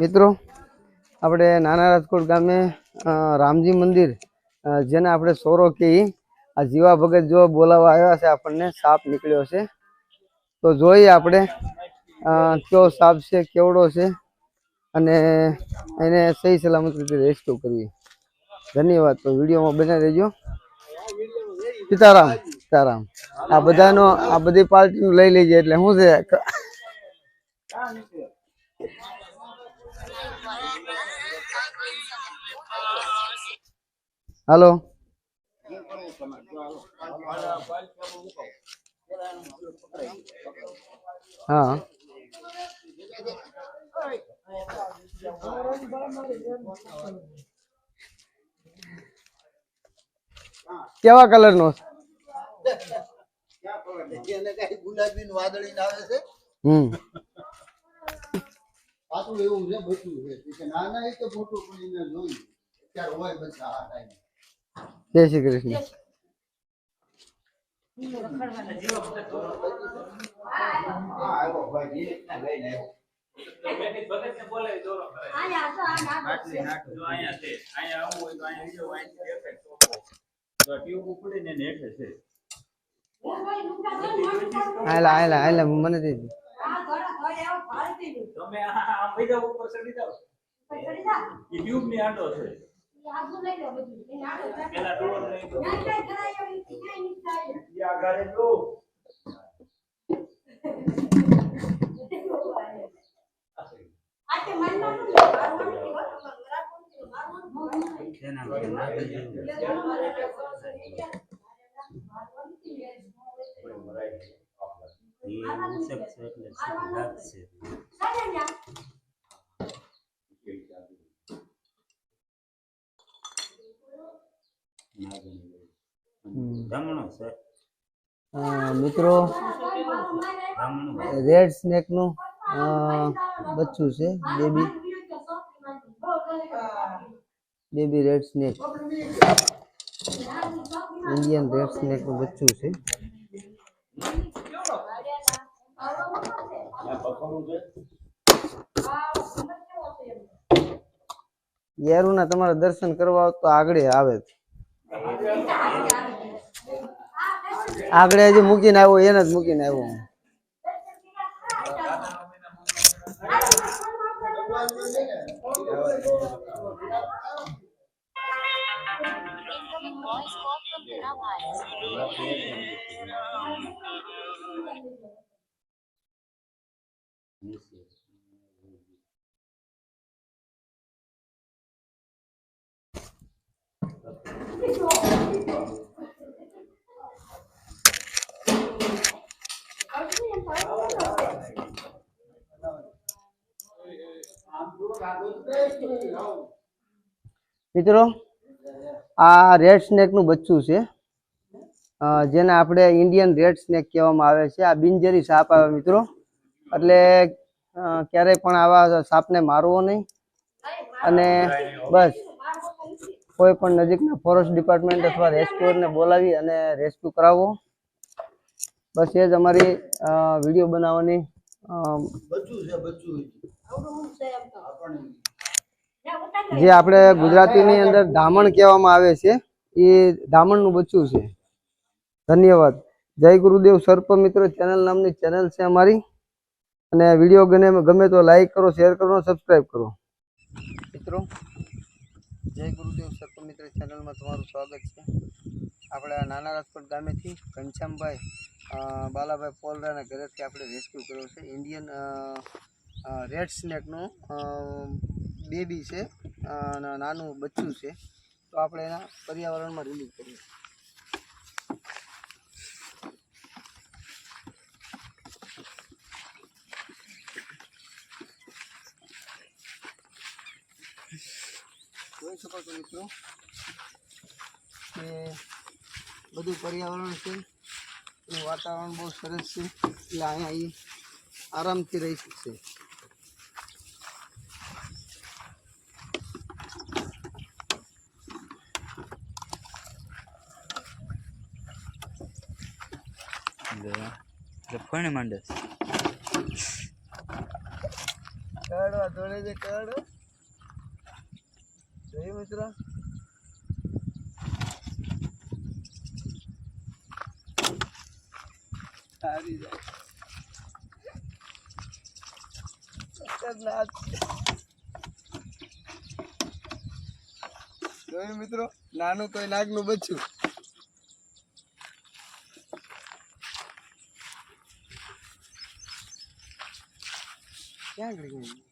મિત્રો, આપણે નાના રાજકોટ ગામે રામજી મંદિર જેને આપણે સોરો કહીએ. આ જીવા ભગત જો બોલાવવા આવ્યા છે, આપણને સાપ નીકળ્યો છે. તો જોઈએ આપણે કયો સાપ છે, કેવડો છે, અને એને સહી સલામત રીતે રેસ્ક્યુ કરીએ. ધન્યવાદ. તો વિડીયોમાં બને રહેજો. સીતારામ સીતારામ. આ બધાનો, આ બધી પાર્ટી લઈ લેજે, એટલે શું છે? હાલો. હા. કેવા કલર નો? ગુલાબી વાદળી આવે છે હમ. પાછું એવું છે બધું છે. કે નાના એ તો મોટું પણ એને જોયું. અત્યારે હોય બધા આ ટાઈમ જય શ્રી કૃષ્ણ. હા આવ્યો ભાઈ એ રીતના લઈને આવ્યો આયલા આયલા આયલા મને દે દે. તમે આ બીજા ઉપર ચડી જાઓ એ ટ્યુબ ની આંટો છે પેલા ડોર ને એ બધું. ઈ આ ગાડી મિત્રો રેડ સ્નેકનું બચ્ચું છે baby baby red snake Indian red સ્નેકનું બચ્ચું છે. યારુના તમારે દર્શન કરવા તો આગળ આવે. આગળ હજી મૂકીને આવ્યો એને જ મૂકીને આવ્યો. Incoming voice મિત્રો, આ રેડ સ્નેકનું બચ્ચું છે. જેને આપણે ઇન્ડિયન રેડ સ્નેક કહેવામાં આવે છે. આ બિનજેરી સાપ આવે મિત્રો. એટલે ક્યારેય પણ આવા સાપને મારવો નહીં. અને બસ. કોઈ પણ નજીકના ફોરેસ્ટ ડિપાર્ટમેન્ટ અથવા રેસ્ક્યુઅરને બોલાવી અને રેસ્ક્યુ કરાવો બસ એ જ અમારી વીડિયો બનાવવાની જે આપણે ગુજરાતીની અંદર ધામણ કહેવામાં આવે છે, એ ધામણનું બચ્ચું છે. ધન્યવાદ. જય ગુરુદેવ સર્પ મિત્ર ચેનલ નામની ચેનલ છે અમારી. અને વીડિયો ગમે ગમે તો લાઈક કરો શેર કરો સબસ્ક્રાઈબ કરો. મિત્રો જય ગુરુદેવ મિત્ર ચેનલમાં તમારું સ્વાગત છે. આપણે નાના રાજકોટ ગામેથી ઘનશ્યામભાઈ બાલાભાઈ પોલરાના ઘરેથી આપણે રેસ્ક્યુ કર્યો છે. ઇન્ડિયન રેડ સ્નેકનો બેબી છે નાનું બચ્ચું છે. તો આપણે એના પર્યાવરણમાં રિલીઝ કરીએ. જોઈ શકો છો મિત્રો. કે બધું પર્યાવરણ છે. એનું વાતાવરણ બહુ સરસ છે. એટલે અહીંયા એ આરામથી રહી શકશે. કોને માંડે. તો કડવા દોડે છે જોયું મિત્રો. સારી જાય જોયું મિત્રો? નાનું તોય નાગનું બચ્યું. ક્યાં ગઈ?